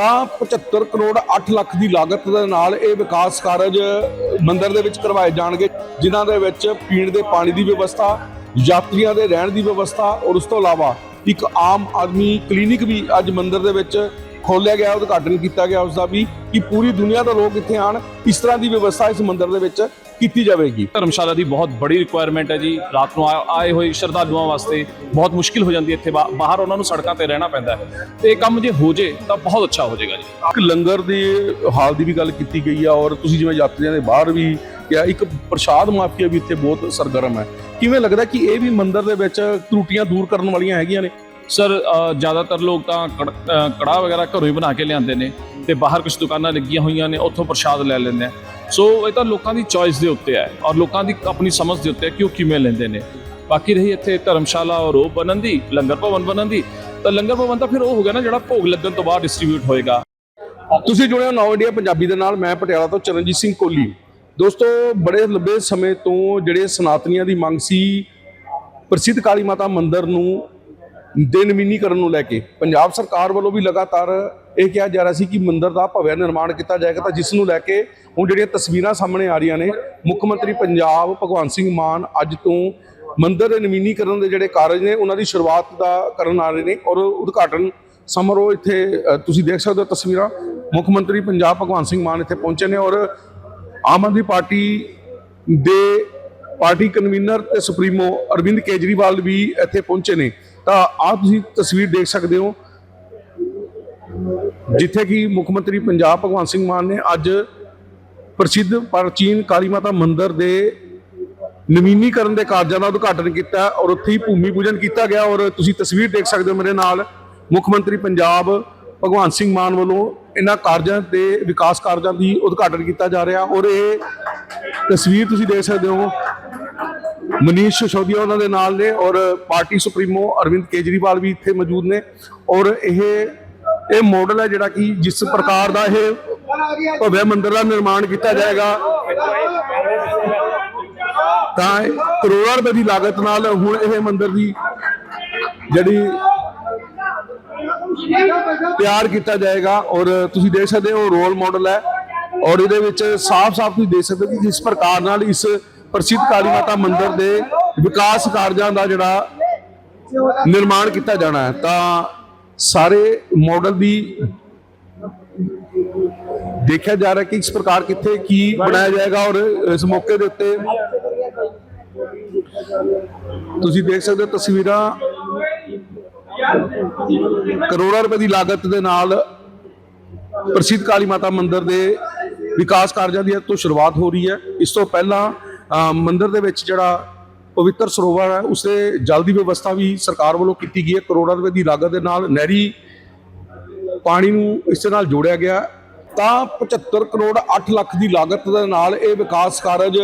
ਤਾਂ 75 ਕਰੋੜ 8 ਲੱਖ ਦੀ ਲਾਗਤ ਦੇ ਨਾਲ ਇਹ ਵਿਕਾਸ ਕਾਰਜ ਮੰਦਰ ਦੇ ਵਿੱਚ ਕਰਵਾਏ ਜਾਣਗੇ, ਜਿਨ੍ਹਾਂ ਦੇ ਵਿੱਚ ਪੀਣ ਦੇ ਪਾਣੀ ਦੀ ਵਿਵਸਥਾ, ਯਾਤਰੀਆਂ ਦੇ ਰਹਿਣ ਦੀ ਵਿਵਸਥਾ ਔਰ ਉਸ ਤੋਂ ਇਲਾਵਾ ਇੱਕ ਆਮ ਆਦਮੀ ਕਲੀਨਿਕ ਵੀ ਅੱਜ ਮੰਦਰ ਦੇ ਵਿੱਚ ਖੋਲਿਆ ਗਿਆ ਉਦਘਾਟਨ ਕੀਤਾ ਗਿਆ ਉਸ ਦਾ ਵੀ ਕਿ ਪੂਰੀ ਦੁਨੀਆ ਤੋਂ ਲੋਕ ਇੱਥੇ ਆਣ ਇਸ ਤਰ੍ਹਾਂ ਦੀ ਵਿਵਸਥਾ ਇਸ ਮੰਦਿਰ ਦੇ ਵਿੱਚ ਕੀਤੀ ਜਾਵੇਗੀ। ਧਰਮਸ਼ਾਲਾ ਦੀ ਬਹੁਤ ਬੜੀ ਰਿਕੁਆਇਰਮੈਂਟ ਹੈ ਜੀ। ਰਾਤ ਨੂੰ ਆਏ ਹੋਏ ਸ਼ਰਧਾਲੂਆਂ ਵਾਸਤੇ ਬਹੁਤ ਮੁਸ਼ਕਿਲ ਹੋ ਜਾਂਦੀ ਹੈ ਇੱਥੇ ਬਾਹਰ ਉਹਨਾਂ ਨੂੰ ਸੜਕਾਂ ਤੇ ਰਹਿਣਾ ਪੈਂਦਾ ਹੈ। ਤੇ ਇਹ ਕੰਮ ਜੇ ਹੋ ਜੇ ਤਾਂ ਬਹੁਤ ਅੱਛਾ ਹੋ ਜਾਏਗਾ ਜੀ। ਇੱਕ ਲੰਗਰ ਦੇ ਹਾਲ ਦੀ ਵੀ ਗੱਲ ਕੀਤੀ ਗਈ ਆ ਔਰ ਤੁਸੀਂ ਜਿਵੇਂ ਯਾਤਰੀਆਂ ਦੇ ਬਾਹਰ ਵੀ ਕਿਹਾ ਇੱਕ ਪ੍ਰਸ਼ਾਦ ਮਾਫੀਆ ਵੀ ਇੱਥੇ ਬਹੁਤ ਸਰਗਰਮ ਹੈ। ਕਿਵੇਂ ਲੱਗਦਾ ਕਿ ਇਹ ਵੀ ਮੰਦਿਰ ਦੇ ਵਿੱਚ ਤਰੁੱਟੀਆਂ ਦੂਰ ਕਰਨ ਵਾਲੀਆਂ ਹੈਗੀਆਂ ਨੇ? ਸਰ ਜ਼ਿਆਦਾਤਰ ਲੋਕ ਤਾਂ ਕੜ- ਕੜਾਹ ਵਗੈਰਾ ਘਰੋਂ ਹੀ ਬਣਾ ਕੇ ਲਿਆਉਂਦੇ ਨੇ ਤੇ ਬਾਹਰ ਕੁਝ ਦੁਕਾਨਾਂ ਲੱਗੀਆਂ ਹੋਈਆਂ ਨੇ, ਉੱਥੋਂ ਪ੍ਰਸ਼ਾਦ ਲੈ ਲੈਂਦੇ ਆ ਸੋ ਇਹ ਤਾਂ ਲੋਕਾਂ ਦੀ ਚੋਇਸ ਦੇ ਉੱਤੇ ਹੈ ਔਰ ਲੋਕਾਂ ਦੀ ਆਪਣੀ ਸਮਝ ਦੇ ਉੱਤੇ ਹੈ ਕਿ ਉਹ ਕਿਵੇਂ ਲੈਂਦੇ ਨੇ। ਬਾਕੀ ਰਹੀ ਇੱਥੇ ਧਰਮਸ਼ਾਲਾ ਔਰ ਉਹ ਬਣਨ ਦੀ, ਲੰਗਰ ਭਵਨ ਬਣਨ ਦੀ, ਤਾਂ ਲੰਗਰ ਭਵਨ ਤਾਂ ਫਿਰ ਉਹ ਹੋ ਗਿਆ ਨਾ ਜਿਹੜਾ ਭੋਗ ਲੱਗਣ ਤੋਂ ਬਾਅਦ ਡਿਸਟ੍ਰੀਬਿਊਟ ਹੋਏਗਾ। ਤੁਸੀਂ ਜੁੜੇ ਹੋ ਨੌ ਇੰਡੀਆ ਪੰਜਾਬੀ ਦੇ ਨਾਲ, ਮੈਂ ਪਟਿਆਲਾ ਤੋਂ ਚਰਨਜੀਤ ਸਿੰਘ ਕੋਹਲੀ ਦੋਸਤੋ, ਬੜੇ ਲੰਬੇ ਸਮੇਂ ਤੋਂ ਜਿਹੜੇ ਸਨਾਤਨੀਆਂ ਦੀ ਮੰਗ ਸੀ, ਪ੍ਰਸਿੱਧ ਕਾਲੀ ਮਾਤਾ ਮੰਦਿਰ ਨੂੰ ਦੇ ਨਵੀਨੀਕਰਨ ਨੂੰ ਲੈ ਕੇ ਪੰਜਾਬ ਸਰਕਾਰ ਵੱਲੋਂ ਵੀ ਲਗਾਤਾਰ ਇਹ ਕਿਹਾ ਜਾ ਰਿਹਾ ਸੀ ਕਿ ਮੰਦਰ ਦਾ ਭਵਿਆ ਨਿਰਮਾਣ ਕੀਤਾ ਜਾਏਗਾ ਤਾਂ ਜਿਸ ਨੂੰ ਲੈ ਕੇ ਹੁਣ ਜਿਹੜੀਆਂ ਤਸਵੀਰਾਂ ਸਾਹਮਣੇ ਆ ਰਹੀਆਂ ਨੇ, ਮੁੱਖ ਮੰਤਰੀ ਪੰਜਾਬ ਭਗਵੰਤ ਸਿੰਘ ਮਾਨ ਅੱਜ ਤੋਂ ਮੰਦਰ ਦੇ ਨਵੀਨੀਕਰਨ ਦੇ ਜਿਹੜੇ ਕਾਰਜ ਨੇ, ਉਹਨਾਂ ਦੀ ਸ਼ੁਰੂਆਤ ਦਾ ਕਰਨ ਆ ਰਹੇ ਨੇ ਔਰ ਉਦਘਾਟਨ ਸਮਾਰੋਹ ਇੱਥੇ ਤੁਸੀਂ ਦੇਖ ਸਕਦੇ ਹੋ ਤਸਵੀਰਾਂ, ਮੁੱਖ ਮੰਤਰੀ ਪੰਜਾਬ ਭਗਵੰਤ ਸਿੰਘ ਮਾਨ ਇੱਥੇ ਪਹੁੰਚੇ ਨੇ ਔਰ ਆਮ ਆਦਮੀ ਪਾਰਟੀ ਦੇ ਪਾਰਟੀ ਕਨਵੀਨਰ ਤੇ ਸੁਪਰੀਮੋ ਅਰਵਿੰਦ ਕੇਜਰੀਵਾਲ ਵੀ ਇੱਥੇ ਪਹੁੰਚੇ ਨੇ। ਤਾਂ ਆਹ ਤੁਸੀਂ ਤਸਵੀਰ ਦੇਖ ਸਕਦੇ ਹੋ, ਜਿੱਥੇ ਕਿ ਮੁੱਖ ਮੰਤਰੀ ਪੰਜਾਬ ਭਗਵੰਤ ਸਿੰਘ ਮਾਨ ਨੇ ਅੱਜ ਪ੍ਰਸਿੱਧ ਪ੍ਰਾਚੀਨ ਕਾਲੀ ਮਾਤਾ ਮੰਦਿਰ ਦੇ ਨਵੀਨੀਕਰਨ ਦੇ ਕਾਰਜਾਂ ਦਾ ਉਦਘਾਟਨ ਕੀਤਾ ਔਰ ਉੱਥੇ ਹੀ ਭੂਮੀ ਪੂਜਨ ਕੀਤਾ ਗਿਆ ਔਰ ਤੁਸੀਂ ਤਸਵੀਰ ਦੇਖ ਸਕਦੇ ਹੋ ਮੇਰੇ ਨਾਲ ਮੁੱਖ ਮੰਤਰੀ ਪੰਜਾਬ ਭਗਵੰਤ ਸਿੰਘ ਮਾਨ ਵੱਲੋਂ ਇਹਨਾਂ ਕਾਰਜਾਂ ਦੇ ਵਿਕਾਸ ਕਾਰਜਾਂ ਦੀ ਉਦਘਾਟਨ ਕੀਤਾ ਜਾ ਰਿਹਾ ਔਰ ਇਹ ਤਸਵੀਰ ਤੁਸੀਂ ਦੇਖ ਸਕਦੇ ਹੋ ਮਨੀਸ਼ ਸਸ਼ੋਦੀਆ ਉਹਨਾਂ ਦੇ ਨਾਲ ਨੇ ਔਰ ਪਾਰਟੀ ਸੁਪਰੀਮੋ ਅਰਵਿੰਦ ਕੇਜਰੀਵਾਲ ਵੀ ਇੱਥੇ ਮੌਜੂਦ ਨੇ ਔਰ ਇਹ ਇਹ ਮਾਡਲ ਹੈ ਜਿਹੜਾ ਕਿ ਜਿਸ ਪ੍ਰਕਾਰ ਦਾ ਇਹ ਭਵਿਆ ਮੰਦਿਰ ਦਾ ਨਿਰਮਾਣ ਕੀਤਾ ਜਾਏਗਾ। ਤਾਂ ਕਰੋੜਾਂ ਰੁਪਏ ਦੀ ਲਾਗਤ ਨਾਲ ਹੁਣ ਇਹ ਮੰਦਿਰ ਦੀ ਜਿਹੜੀ ਤਿਆਰ ਕੀਤਾ ਜਾਏਗਾ ਔਰ ਤੁਸੀਂ ਦੇਖ ਸਕਦੇ ਹੋ ਰੋਲ ਮਾਡਲ ਹੈ ਔਰ ਇਹਦੇ ਵਿੱਚ ਸਾਫ਼-ਸਾਫ਼ ਤੁਸੀਂ ਦੇਖ ਸਕਦੇ ਹੋ ਕਿ ਜਿਸ ਪ੍ਰਕਾਰ ਨਾਲ ਇਸ ਪ੍ਰਸਿੱਧ ਕਾਲੀ ਮਾਤਾ ਮੰਦਿਰ ਦੇ ਵਿਕਾਸ ਕਾਰਜਾਂ ਦਾ ਜਿਹੜਾ ਨਿਰਮਾਣ ਕੀਤਾ ਜਾਣਾ ਹੈ, ਤਾਂ ਸਾਰੇ ਮਾਡਲ ਦੀ ਦੇਖਿਆ ਜਾ ਰਿਹਾ ਕਿ ਇਸ ਪ੍ਰਕਾਰ ਕਿੱਥੇ ਕੀ ਬਣਾਇਆ ਜਾਏਗਾ ਔਰ ਇਸ ਮੌਕੇ ਦੇ ਉੱਤੇ ਤੁਸੀਂ ਦੇਖ ਸਕਦੇ ਹੋ ਤਸਵੀਰਾਂ ਕਰੋੜਾਂ ਰੁਪਏ ਦੀ ਲਾਗਤ ਦੇ ਨਾਲ ਪ੍ਰਸਿੱਧ ਕਾਲੀ ਮਾਤਾ ਮੰਦਿਰ ਦੇ ਵਿਕਾਸ ਕਾਰਜਾਂ ਦੀ ਤੋਂ ਸ਼ੁਰੂਆਤ ਹੋ ਰਹੀ ਹੈ। ਇਸ ਤੋਂ ਪਹਿਲਾਂ ਮੰਦਿਰ ਦੇ ਵਿੱਚ ਜਿਹੜਾ ਪਵਿੱਤਰ ਸਰੋਵਰ ਹੈ, ਉਸੇ ਜਲ ਦੀ ਵਿਵਸਥਾ ਵੀ ਸਰਕਾਰ ਵੱਲੋਂ ਕੀਤੀ ਗਈ ਹੈ। ਕਰੋੜਾਂ ਰੁਪਏ ਦੀ ਲਾਗਤ ਦੇ ਨਾਲ ਨਹਿਰੀ ਪਾਣੀ ਨੂੰ ਇਸ ਨਾਲ ਜੋੜਿਆ ਗਿਆ। ਤਾਂ 75 ਕਰੋੜ 8 ਲੱਖ ਦੀ ਲਾਗਤ ਦੇ ਨਾਲ ਇਹ ਵਿਕਾਸ ਕਾਰਜ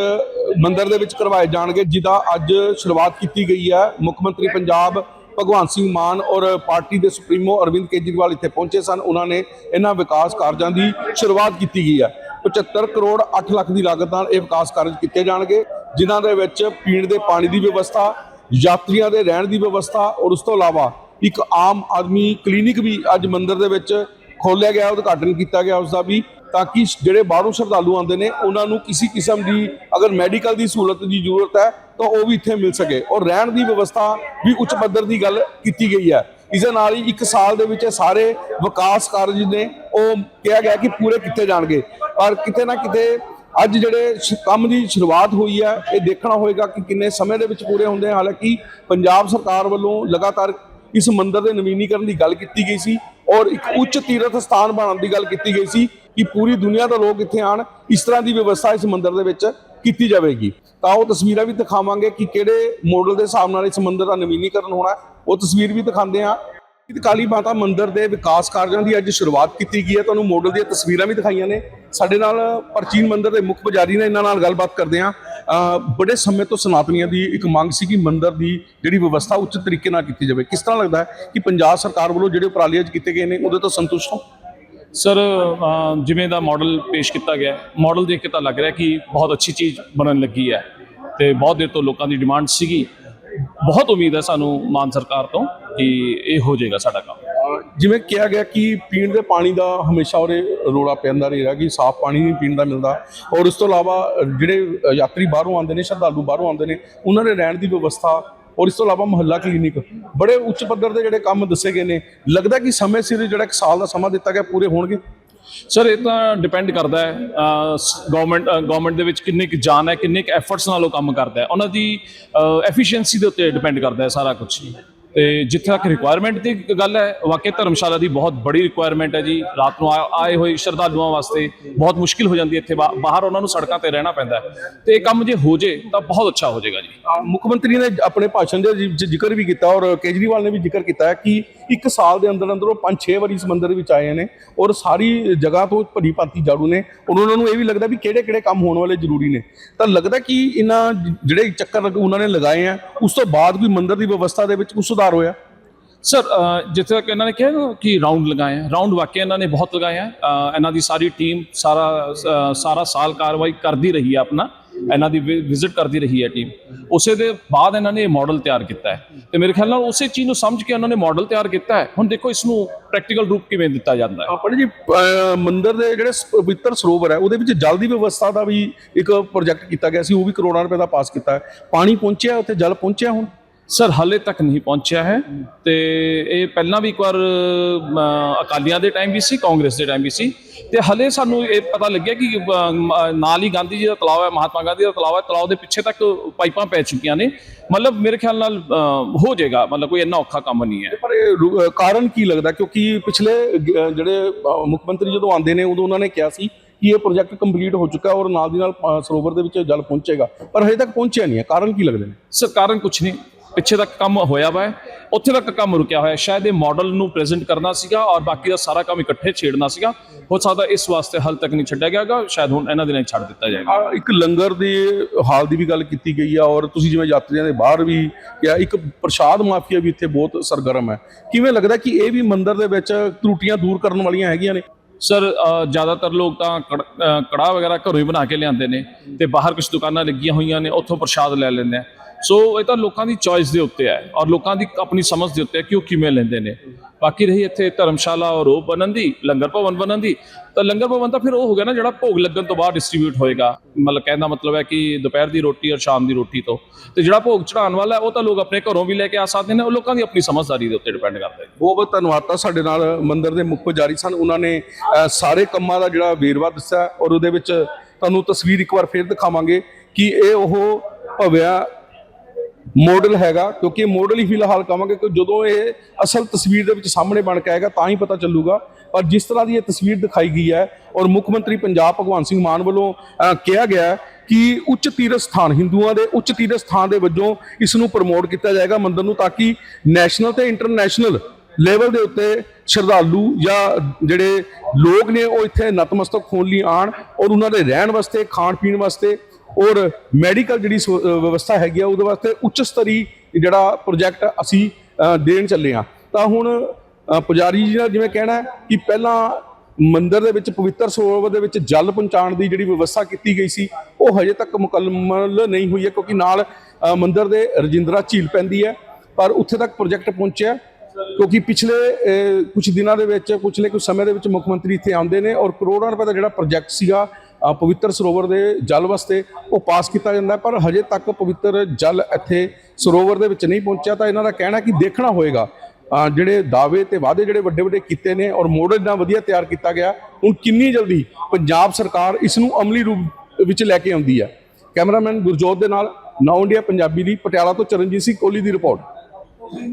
ਮੰਦਿਰ ਦੇ ਵਿੱਚ ਕਰਵਾਏ ਜਾਣਗੇ, ਜਿਹਦਾ ਅੱਜ ਸ਼ੁਰੂਆਤ ਕੀਤੀ ਗਈ ਹੈ। ਮੁੱਖ ਮੰਤਰੀ ਪੰਜਾਬ ਭਗਵੰਤ ਸਿੰਘ ਮਾਨ ਔਰ ਪਾਰਟੀ ਦੇ ਸੁਪਰੀਮੋ ਅਰਵਿੰਦ ਕੇਜਰੀਵਾਲ ਇੱਥੇ ਪਹੁੰਚੇ ਸਨ। ਉਹਨਾਂ ਨੇ ਇਹਨਾਂ ਵਿਕਾਸ ਕਾਰਜਾਂ ਦੀ ਸ਼ੁਰੂਆਤ ਕੀਤੀ ਗਈ ਹੈ। 75 ਕਰੋੜ 8 ਲੱਖ ਦੀ ਲਾਗਤ ਨਾਲ ਇਹ ਵਿਕਾਸ ਕਾਰਜ ਕੀਤੇ ਜਾਣਗੇ, ਜਿਨ੍ਹਾਂ ਦੇ ਵਿੱਚ ਪੀਣ ਦੇ ਪਾਣੀ ਦੀ ਵਿਵਸਥਾ, ਯਾਤਰੀਆਂ ਦੇ ਰਹਿਣ ਦੀ ਵਿਵਸਥਾ ਔਰ ਉਸ ਤੋਂ ਇਲਾਵਾ ਇੱਕ ਆਮ ਆਦਮੀ ਕਲੀਨਿਕ ਵੀ ਅੱਜ ਮੰਦਿਰ ਦੇ ਵਿੱਚ ਖੋਲਿਆ ਗਿਆ, ਉਦਘਾਟਨ ਕੀਤਾ ਗਿਆ ਉਸ ਦਾ ਵੀ, ਤਾਂ ਕਿ ਜਿਹੜੇ ਬਾਹਰੋਂ ਸ਼ਰਧਾਲੂ ਆਉਂਦੇ ਨੇ, ਉਹਨਾਂ ਨੂੰ ਕਿਸੇ ਕਿਸਮ ਦੀ ਅਗਰ ਮੈਡੀਕਲ ਦੀ ਸਹੂਲਤ ਦੀ ਜ਼ਰੂਰਤ ਹੈ, ਤਾਂ ਉਹ ਵੀ ਇੱਥੇ ਮਿਲ ਸਕੇ ਔਰ ਰਹਿਣ ਦੀ ਵਿਵਸਥਾ ਵੀ ਉੱਚ ਪੱਧਰ ਦੀ ਗੱਲ ਕੀਤੀ ਗਈ ਹੈ। ਇਸ ਦੇ ਨਾਲ ਹੀ ਇੱਕ ਸਾਲ ਦੇ ਵਿੱਚ ਸਾਰੇ ਵਿਕਾਸ ਕਾਰਜ ਨੇ ਉਹ ਕਿਹਾ ਗਿਆ ਕਿ ਪੂਰੇ ਕੀਤੇ ਜਾਣਗੇ। ਪਰ ਕਿਤੇ ਨਾ ਕਿਤੇ ਅੱਜ ਜਿਹੜੇ ਕੰਮ ਦੀ ਸ਼ੁਰੂਆਤ ਹੋਈ ਹੈ, ਇਹ ਦੇਖਣਾ ਹੋਏਗਾ ਕਿ ਕਿੰਨੇ ਸਮੇਂ ਦੇ ਵਿੱਚ ਪੂਰੇ ਹੁੰਦੇ ਹਨ ਹਾਲਾਂਕਿ ਪੰਜਾਬ ਸਰਕਾਰ ਵੱਲੋਂ ਲਗਾਤਾਰ ਇਸ ਮੰਦਰ ਦੇ ਨਵੀਨੀਕਰਨ ਦੀ ਗੱਲ ਕੀਤੀ ਗਈ ਸੀ ਔਰ ਇੱਕ ਉੱਚ ਤੀਰਥ ਸਥਾਨ ਬਣਾਉਣ ਦੀ ਗੱਲ ਕੀਤੀ ਗਈ ਸੀ ਕਿ ਪੂਰੀ ਦੁਨੀਆ ਦਾ ਲੋਕ ਇੱਥੇ ਆਣ ਇਸ ਤਰ੍ਹਾਂ ਦੀ ਵਿਵਸਥਾ ਇਸ ਮੰਦਰ ਦੇ ਵਿੱਚ ਕੀਤੀ ਜਾਵੇਗੀ। ਤਾਂ ਉਹ ਤਸਵੀਰਾਂ ਵੀ ਦਿਖਾਵਾਂਗੇ ਕਿ ਕਿਹੜੇ ਮਾਡਲ ਦੇ ਹਿਸਾਬ ਨਾਲ ਇਸ ਮੰਦਰ ਦਾ ਨਵੀਨੀਕਰਨ ਹੋਣਾ ਉਹ ਤਸਵੀਰ ਵੀ ਦਿਖਾਉਂਦੇ ਆ ਇਹ ਕਾਲੀ ਮਾਤਾ ਮੰਦਿਰ ਦੇ ਵਿਕਾਸ ਕਾਰਜਾਂ ਦੀ ਅੱਜ ਸ਼ੁਰੂਆਤ ਕੀਤੀ ਗਈ ਹੈ। ਤੁਹਾਨੂੰ ਮਾਡਲ ਦੀਆਂ ਤਸਵੀਰਾਂ ਵੀ ਦਿਖਾਈਆਂ ਨੇ। ਸਾਡੇ ਨਾਲ ਪ੍ਰਾਚੀਨ ਮੰਦਿਰ ਦੇ ਮੁੱਖ ਪੁਜਾਰੀ ਨੇ ਇਹਨਾਂ ਨਾਲ ਗੱਲਬਾਤ ਕਰਦੇ ਆ ਬੜੇ ਸਮੇਂ ਤੋਂ ਸਨਾਤਨੀਆਂ ਦੀ ਇੱਕ ਮੰਗ ਸੀ ਕਿ ਮੰਦਿਰ ਦੀ ਜਿਹੜੀ ਵਿਵਸਥਾ ਉੱਚ ਤਰੀਕੇ ਨਾਲ ਕੀਤੀ ਜਾਵੇ। ਕਿਸ ਤਰ੍ਹਾਂ ਲੱਗਦਾ ਹੈ ਕਿ ਪੰਜਾਬ ਸਰਕਾਰ ਵੱਲੋਂ ਜਿਹੜੇ ਉਪਰਾਲੇ ਅੱਜ ਕੀਤੇ ਗਏ ਨੇ, ਉਹਦੇ ਤੋਂ ਸੰਤੁਸ਼ਟ ਹੋ? ਸਰ ਜਿਵੇਂ ਦਾ ਮਾਡਲ ਪੇਸ਼ ਕੀਤਾ ਗਿਆ ਮਾਡਲ ਦੇਖ ਕੇ ਤਾਂ ਲੱਗ ਰਿਹਾ ਕਿ ਬਹੁਤ ਅੱਛੀ ਚੀਜ਼ ਬਣਨ ਲੱਗੀ ਹੈ ਤੇ ਬਹੁਤ ਦੇਰ ਤੋਂ ਲੋਕਾਂ ਦੀ ਡਿਮਾਂਡ ਸੀਗੀ। ਬਹੁਤ ਉਮੀਦ ਹੈ ਸਾਨੂੰ ਮਾਨ ਸਰਕਾਰ ਤੋਂ ਕਿ ਇਹ ਹੋ ਜਾਏਗਾ ਸਾਡਾ ਕੰਮ। ਜਿਵੇਂ ਕਿਹਾ ਗਿਆ ਕਿ ਪੀਣ ਦੇ ਪਾਣੀ ਦਾ ਹਮੇਸ਼ਾ ਉਹਦੇ ਰੋਲਾ ਪੈਂਦਾ ਰਿਹਾ, ਕਿ ਸਾਫ਼ ਪਾਣੀ ਨਹੀਂ ਪੀਣ ਦਾ ਮਿਲਦਾ। ਔਰ ਉਸ ਤੋਂ ਇਲਾਵਾ ਜਿਹੜੇ ਯਾਤਰੀ ਬਾਹਰੋਂ ਆਉਂਦੇ ਨੇ, ਸ਼ਰਧਾਲੂ ਬਾਹਰੋਂ ਆਉਂਦੇ ਨੇ, ਉਹਨਾਂ ਦੇ ਰਹਿਣ ਦੀ ਵਿਵਸਥਾ ਔਰ ਇਸ ਤੋਂ ਇਲਾਵਾ ਮੁਹੱਲਾ ਕਲੀਨਿਕ, ਬੜੇ ਉੱਚ ਪੱਧਰ ਦੇ ਜਿਹੜੇ ਕੰਮ ਦੱਸੇ ਗਏ ਨੇ। ਲੱਗਦਾ ਕਿ ਸਮੇਂ ਸਿਰ ਜਿਹੜਾ ਇੱਕ ਸਾਲ ਦਾ ਸਮਾਂ ਦਿੱਤਾ ਗਿਆ, ਪੂਰੇ ਹੋਣਗੇ। ਸਰ ਇਹ ਤਾਂ ਡਿਪੈਂਡ ਕਰਦਾ ਹੈ ਗਵਰਨਮੈਂਟ ਗਵਰਨਮੈਂਟ ਦੇ ਵਿੱਚ ਕਿੰਨੇ ਕੁ ਜਾਨ ਹੈ, ਕਿੰਨੇ ਕੁ ਐਫਰਟਸ ਨਾਲ ਉਹ ਕੰਮ ਕਰਦਾ ਹੈ। ਉਹਨਾਂ ਦੀ ਐਫੀਸ਼ੀਐਂਸੀ ਦੇ ਉੱਤੇ ਡਿਪੈਂਡ ਕਰਦਾ ਹੈ ਸਾਰਾ ਕੁਝ ਤੇ ਜਿੱਥੇ ਤੱਕ ਰਿਕੁਆਇਰਮੈਂਟ ਦੀ ਗੱਲ ਹੈ, ਵਾਕਈ ਧਰਮਸ਼ਾਲਾ ਦੀ ਬਹੁਤ ਬੜੀ ਰਿਕੁਆਇਰਮੈਂਟ ਹੈ ਜੀ। ਰਾਤ ਨੂੰ ਆਏ ਹੋਏ ਸ਼ਰਧਾਲੂਆਂ ਵਾਸਤੇ ਬਹੁਤ ਮੁਸ਼ਕਿਲ ਹੋ ਜਾਂਦੀ ਹੈ ਇੱਥੇ ਬਾਹਰ ਉਹਨਾਂ ਨੂੰ ਸੜਕਾਂ ਤੇ ਰਹਿਣਾ ਪੈਂਦਾ ਹੈ। ਤੇ ਇਹ ਕੰਮ ਜੇ ਹੋ ਜੇ ਤਾਂ ਬਹੁਤ ਅੱਛਾ ਹੋ ਜਾਏਗਾ ਜੀ। ਮੁੱਖ ਮੰਤਰੀ ਨੇ ਆਪਣੇ ਭਾਸ਼ਣ ਦੇ ਜ਼ਿਕਰ ਵੀ ਕੀਤਾ ਔਰ ਕੇਜਰੀਵਾਲ ਨੇ ਵੀ ਜ਼ਿਕਰ ਕੀਤਾ ਕਿ ਇੱਕ ਸਾਲ ਦੇ ਅੰਦਰ ਅੰਦਰ ਉਹ ਪੰਜ ਛੇ ਵਾਰੀ ਇਸ ਮੰਦਿਰ ਵਿੱਚ ਆਏ ਨੇ ਔਰ ਸਾਰੀ ਜਗ੍ਹਾ ਤੋਂ ਭਰੀ ਭਾਂਤੀ ਜਾੜੂ ਨੇ। ਔਰ ਉਹਨਾਂ ਨੂੰ ਇਹ ਵੀ ਲੱਗਦਾ ਵੀ ਕਿਹੜੇ ਕਿਹੜੇ ਕੰਮ ਹੋਣ ਵਾਲੇ ਜ਼ਰੂਰੀ ਨੇ। ਤਾਂ ਲੱਗਦਾ ਕਿ ਇਹਨਾਂ ਜਿਹੜੇ ਚੱਕਰ ਉਹਨਾਂ ਨੇ ਲਗਾਏ ਆ, ਉਸ ਤੋਂ ਬਾਅਦ ਕੋਈ ਮੰਦਿਰ ਦੀ ਵਿਵਸਥਾ ਦੇ ਵਿੱਚ ਕੁਝ ਸੁਧਾਰ ਹੋਇਆ? ਸਰ ਜਿੱਥੇ ਤੱਕ ਇਹਨਾਂ ਨੇ ਕਿਹਾ ਨਾ ਕਿ ਰਾਉਂਡ ਲਗਾਏ ਆ ਰਾਉਂਡ ਵਾਕਿਆ ਇਹਨਾਂ ਨੇ ਬਹੁਤ ਲਗਾਏ ਆ। ਇਹਨਾਂ ਦੀ ਸਾਰੀ ਟੀਮ ਸਾਰਾ ਸਾਰਾ ਸਾਲ ਕਾਰਵਾਈ ਕਰਦੀ ਰਹੀ ਹੈ ਆਪਣਾ। ਇਹਨਾਂ ਦੀ ਵਿਜ਼ਿਟ ਕਰਦੀ ਰਹੀ ਹੈ ਟੀਮ ਉਸੇ ਦੇ ਬਾਅਦ ਇਹਨਾਂ ਨੇ ਇਹ ਮਾਡਲ ਤਿਆਰ ਕੀਤਾ ਹੈ। ਤੇ ਮੇਰੇ ਖਿਆਲ ਨਾਲ ਉਸੇ ਚੀਜ਼ ਨੂੰ ਸਮਝ ਕੇ ਉਹਨਾਂ ਨੇ ਮਾਡਲ ਤਿਆਰ ਕੀਤਾ ਹੈ। ਹੁਣ ਦੇਖੋ ਇਸ ਨੂੰ ਪ੍ਰੈਕਟੀਕਲ ਰੂਪ ਕਿਵੇਂ ਦਿੱਤਾ ਜਾਂਦਾ ਹੈ। ਆਪਣੇ ਜੀ ਮੰਦਿਰ ਦੇ ਜਿਹੜੇ ਪਵਿੱਤਰ ਸਰੋਵਰ ਹੈ ਉਹਦੇ ਵਿੱਚ ਜਲ ਦੀ ਵਿਵਸਥਾ ਦਾ ਵੀ ਇੱਕ ਪ੍ਰੋਜੈਕਟ ਕੀਤਾ ਗਿਆ ਸੀ। ਉਹ ਵੀ ਕਰੋੜਾਂ ਰੁਪਏ ਦਾ ਪਾਸ ਕੀਤਾ ਹੈ। ਪਾਣੀ ਪਹੁੰਚਿਆ ਉੱਥੇ ਜਲ ਪਹੁੰਚਿਆ ਹੁਣ? ਸਰ ਹਾਲੇ ਤੱਕ ਨਹੀਂ ਪਹੁੰਚਿਆ ਹੈ। ਤੇ ਇਹ ਪਹਿਲਾਂ ਵੀ ਇੱਕ ਵਾਰ ਅਕਾਲੀਆਂ ਦੇ ਟਾਈਮ ਵੀ ਸੀ ਕਾਂਗਰਸ ਦੇ ਟਾਈਮ ਵੀ ਸੀ। ਤੇ ਹਲੇ ਸਾਨੂੰ ਇਹ ਪਤਾ ਲੱਗਿਆ ਕਿ ਨਾਲ ਹੀ ਗਾਂਧੀ ਜੀ ਦਾ ਤਲਾਅ ਹੈ ਮਹਾਤਮਾ ਗਾਂਧੀ ਦਾ ਤਲਾਅ ਹੈ। ਤਲਾਅ ਦੇ ਪਿੱਛੇ ਤੱਕ ਪਾਈਪਾਂ ਪੈ ਚੁੱਕੀਆਂ ਨੇ। ਮਤਲਬ ਮੇਰੇ ਖਿਆਲ ਨਾਲ ਹੋ ਜਾਏਗਾ। ਮਤਲਬ ਕੋਈ ਇੰਨਾ ਔਖਾ ਕੰਮ ਨਹੀਂ ਹੈ। ਪਰ ਇਹ ਕਾਰਨ ਕੀ ਲੱਗਦਾ? ਕਿਉਂਕਿ ਪਿਛਲੇ ਜਿਹੜੇ ਮੁੱਖ ਮੰਤਰੀ ਜਦੋਂ ਆਉਂਦੇ ਨੇ ਉਦੋਂ ਉਹਨਾਂ ਨੇ ਕਿਹਾ ਸੀ ਕਿ ਇਹ ਪ੍ਰੋਜੈਕਟ ਕੰਪਲੀਟ ਹੋ ਚੁੱਕਾ ਔਰ ਨਾਲ ਦੀ ਨਾਲ ਸਰੋਵਰ ਦੇ ਵਿੱਚ ਜਲ ਪਹੁੰਚੇਗਾ। ਪਰ ਹਜੇ ਤੱਕ ਪਹੁੰਚਿਆ ਨਹੀਂ ਹੈ। ਕਾਰਨ ਕੀ ਲੱਗਦੇ ਨੇ? ਸਰ ਕਾਰਨ ਕੁਝ ਨਹੀਂ। ਪਿੱਛੇ ਤੱਕ ਕੰਮ ਹੋਇਆ ਵਾ ਉੱਥੇ ਤੱਕ ਕੰਮ ਰੁਕਿਆ ਹੋਇਆ। ਸ਼ਾਇਦ ਇਹ ਮਾਡਲ ਨੂੰ ਪ੍ਰੈਜ਼ੈਂਟ ਕਰਨਾ ਸੀਗਾ ਔਰ ਬਾਕੀ ਦਾ ਸਾਰਾ ਕੰਮ ਇਕੱਠੇ ਛੇੜਨਾ ਸੀਗਾ। ਹੋ ਸਕਦਾ ਇਸ ਵਾਸਤੇ ਹਾਲ ਤੱਕ ਨਹੀਂ ਛੱਡਿਆ ਗਿਆਗਾ। ਸ਼ਾਇਦ ਹੁਣ ਇਹਨਾਂ ਦਿਨਾਂ ਛੱਡ ਦਿੱਤਾ ਜਾਏਗਾ। ਇੱਕ ਲੰਗਰ ਦੇ ਹਾਲ ਦੀ ਵੀ ਗੱਲ ਕੀਤੀ ਗਈ ਆ ਔਰ ਤੁਸੀਂ ਜਿਵੇਂ ਯਾਤਰੀਆਂ ਦੇ ਬਾਹਰ ਵੀ ਕਿਹਾ ਇੱਕ ਪ੍ਰਸ਼ਾਦ ਮਾਫੀਆ ਵੀ ਇੱਥੇ ਬਹੁਤ ਸਰਗਰਮ ਹੈ। ਕਿਵੇਂ ਲੱਗਦਾ ਕਿ ਇਹ ਵੀ ਮੰਦਿਰ ਦੇ ਵਿੱਚ ਤਰੁੱਟੀਆਂ ਦੂਰ ਕਰਨ ਵਾਲੀਆਂ ਹੈਗੀਆਂ ਨੇ? ਸਰ ਜ਼ਿਆਦਾਤਰ ਲੋਕ ਤਾਂ ਕੜ- ਵਗੈਰਾ ਘਰੋਂ ਹੀ ਬਣਾ ਕੇ ਲਿਆਉਂਦੇ ਨੇ ਤੇ ਬਾਹਰ ਕੁਝ ਦੁਕਾਨਾਂ ਲੱਗੀਆਂ ਹੋਈਆਂ ਨੇ ਉੱਥੋਂ ਪ੍ਰਸ਼ਾਦ ਲੈ ਲੈਂਦੇ ਆ। ਸੋ ਇਹ ਤਾਂ ਲੋਕਾਂ ਦੀ ਚੋਇਸ ਦੇ ਉੱਤੇ ਹੈ ਔਰ ਲੋਕਾਂ ਦੀ ਆਪਣੀ ਸਮਝ ਦੇ ਉੱਤੇ ਹੈ ਕਿ ਉਹ ਕਿਵੇਂ ਲੈਂਦੇ ਨੇ। ਬਾਕੀ ਰਹੀ ਇੱਥੇ ਧਰਮਸ਼ਾਲਾ ਔਰ ਉਹ ਬਣਨ ਦੀ ਲੰਗਰ ਭਵਨ ਬਣਨ ਦੀ। ਤਾਂ ਲੰਗਰ ਭਵਨ ਤਾਂ ਫਿਰ ਉਹ ਹੋ ਗਿਆ ਨਾ ਜਿਹੜਾ ਭੋਗ ਲੱਗਣ ਤੋਂ ਬਾਅਦ ਡਿਸਟ੍ਰੀਬਿਊਟ ਹੋਏਗਾ। ਮਤਲਬ ਕਹਿੰਦਾ ਮਤਲਬ ਹੈ ਕਿ ਦੁਪਹਿਰ ਦੀ ਰੋਟੀ ਔਰ ਸ਼ਾਮ ਦੀ ਰੋਟੀ ਤੋਂ। ਤੇ ਜਿਹੜਾ ਭੋਗ ਚੜਾਉਣ ਵਾਲਾ ਹੈ, ਉਹ ਤਾਂ ਲੋਕ ਆਪਣੇ ਘਰੋਂ ਵੀ ਲੈ ਕੇ ਆ ਸਕਦੇ ਨੇ ਉਹ ਲੋਕਾਂ ਦੀ ਆਪਣੀ ਸਮਝਦਾਰੀ ਦੇ ਉੱਤੇ ਡਿਪੈਂਡ ਕਰਦਾ ਹੈ ਬਹੁਤ ਬਹੁਤ ਧੰਨਵਾਦ ਤਾਂ ਸਾਡੇ ਨਾਲ ਮੰਦਿਰ ਦੇ ਮੁੱਖ ਪੁਜਾਰੀ ਸਨ। ਉਹਨਾਂ ਨੇ ਸਾਰੇ ਕੰਮਾਂ ਦਾ ਜਿਹੜਾ ਵੇਰਵਾ ਦੱਸਿਆ ਔਰ ਉਹਦੇ ਵਿੱਚ ਤੁਹਾਨੂੰ ਤਸਵੀਰ ਇੱਕ ਵਾਰ ਫੇਰ ਦਿਖਾਵਾਂਗੇ ਕਿ ਇਹ ਉਹ ਭਵਿਆ ਮਾਡਲ ਹੈਗਾ, ਕਿਉਂਕਿ ਇਹ ਮਾਡਲ ਹੀ ਫਿਲਹਾਲ ਕਵਾਂਗੇ ਕਿ ਜਦੋਂ ਇਹ ਅਸਲ ਤਸਵੀਰ ਦੇ ਵਿੱਚ ਸਾਹਮਣੇ ਬਣ ਕੇ ਆਏਗਾ, ਤਾਂ ਹੀ ਪਤਾ ਚੱਲੂਗਾ। ਪਰ ਜਿਸ ਤਰ੍ਹਾਂ ਦੀ ਇਹ ਤਸਵੀਰ ਦਿਖਾਈ ਗਈ ਹੈ, ਔਰ ਮੁੱਖ ਮੰਤਰੀ ਪੰਜਾਬ ਭਗਵੰਤ ਸਿੰਘ ਮਾਨ ਵੱਲੋਂ ਕਿਹਾ ਗਿਆ ਕਿ ਉੱਚ ਤੀਰਥ ਸਥਾਨ, ਹਿੰਦੂਆਂ ਦੇ ਉੱਚ ਤੀਰਥ ਸਥਾਨ ਦੇ ਵਜੋਂ ਇਸ ਨੂੰ ਪ੍ਰਮੋਟ ਕੀਤਾ ਜਾਏਗਾ ਮੰਦਰ ਨੂੰ, ਤਾਂ ਕਿ ਨੈਸ਼ਨਲ ਤੇ ਇੰਟਰਨੈਸ਼ਨਲ ਲੈਵਲ ਦੇ ਉੱਤੇ ਸ਼ਰਧਾਲੂ ਜਾਂ ਜਿਹੜੇ ਲੋਕ ਨੇ, ਉਹ ਇੱਥੇ ਨਤਮਸਤਕ ਹੋਣ ਲਈ ਆਣ ਔਰ ਉਹਨਾਂ ਦੇ ਰਹਿਣ ਵਾਸਤੇ ਖਾਣ ਪੀਣ ਵਾਸਤੇ ਔਰ ਮੈਡੀਕਲ ਜਿਹੜੀ ਸਹੂ- ਵਿਵਸਥਾ ਹੈਗੀ ਆ, ਉਹਦੇ ਵਾਸਤੇ ਉੱਚ ਸਤਰੀ ਜਿਹੜਾ ਪ੍ਰੋਜੈਕਟ ਅਸੀਂ ਦੇਣ ਚੱਲੇ ਆ। ਤਾਂ ਹੁਣ ਪੁਜਾਰੀ ਜੀ ਦਾ ਜਿਵੇਂ ਕਹਿਣਾ ਕਿ ਪਹਿਲਾਂ ਮੰਦਰ ਦੇ ਵਿੱਚ, ਪਵਿੱਤਰ ਸਰੋਵਰ ਦੇ ਵਿੱਚ ਜਲ ਪਹੁੰਚਾਉਣ ਦੀ ਜਿਹੜੀ ਵਿਵਸਥਾ ਕੀਤੀ ਗਈ ਸੀ, ਉਹ ਹਜੇ ਤੱਕ ਮੁਕੰਮਲ ਨਹੀਂ ਹੋਈ ਹੈ, ਕਿਉਂਕਿ ਨਾਲ ਮੰਦਰ ਦੇ ਰਜਿੰਦਰਾ ਝੀਲ ਪੈਂਦੀ ਹੈ, ਪਰ ਉੱਥੇ ਤੱਕ ਪ੍ਰੋਜੈਕਟ ਪਹੁੰਚਿਆ ਕਿਉਂਕਿ ਪਿਛਲੇ ਕੁਝ ਦਿਨਾਂ ਦੇ ਵਿੱਚ ਪਿਛਲੇ ਕੁਝ ਸਮੇਂ ਦੇ ਵਿੱਚ ਮੁੱਖ ਮੰਤਰੀ ਇੱਥੇ ਆਉਂਦੇ ਨੇ ਔਰ ਕਰੋੜਾਂ ਰੁਪਏ ਦਾ ਜਿਹੜਾ ਪ੍ਰੋਜੈਕਟ ਸੀਗਾ ਪਵਿੱਤਰ ਸਰੋਵਰ ਦੇ ਜਲ ਵਾਸਤੇ ਉਹ ਪਾਸ ਕੀਤਾ ਜਾਂਦਾ ਪਰ ਹਜੇ ਤੱਕ ਪਵਿੱਤਰ ਜਲ ਇੱਥੇ ਸਰੋਵਰ ਦੇ ਵਿੱਚ ਨਹੀਂ ਪਹੁੰਚਿਆ। ਤਾਂ ਇਹਨਾਂ ਦਾ ਕਹਿਣਾ ਕਿ ਦੇਖਣਾ ਹੋਏਗਾ। ਜਿਹੜੇ ਦਾਅਵੇ ਤੇ ਵਾਅਦੇ ਜਿਹੜੇ ਵੱਡੇ ਵੱਡੇ ਕੀਤੇ ਨੇ ਔਰ ਮੋਡਲ ਇੰਨਾ ਵਧੀਆ ਤਿਆਰ ਕੀਤਾ ਗਿਆ, ਹੁਣ ਕਿੰਨੀ ਜਲਦੀ ਪੰਜਾਬ ਸਰਕਾਰ ਇਸ ਨੂੰ ਅਮਲੀ ਰੂਪ ਵਿੱਚ ਲੈ ਕੇ ਆਉਂਦੀ ਹੈ। ਕੈਮਰਾਮੈਨ ਗੁਰਜੋਤ ਦੇ ਨਾਲ ਨਾਉ ਇੰਡੀਆ ਪੰਜਾਬੀ ਦੀ ਪਟਿਆਲਾ ਤੋਂ ਚਰਨਜੀਤ ਸਿੰਘ ਕੋਹਲੀ ਦੀ ਰਿਪੋਰਟ।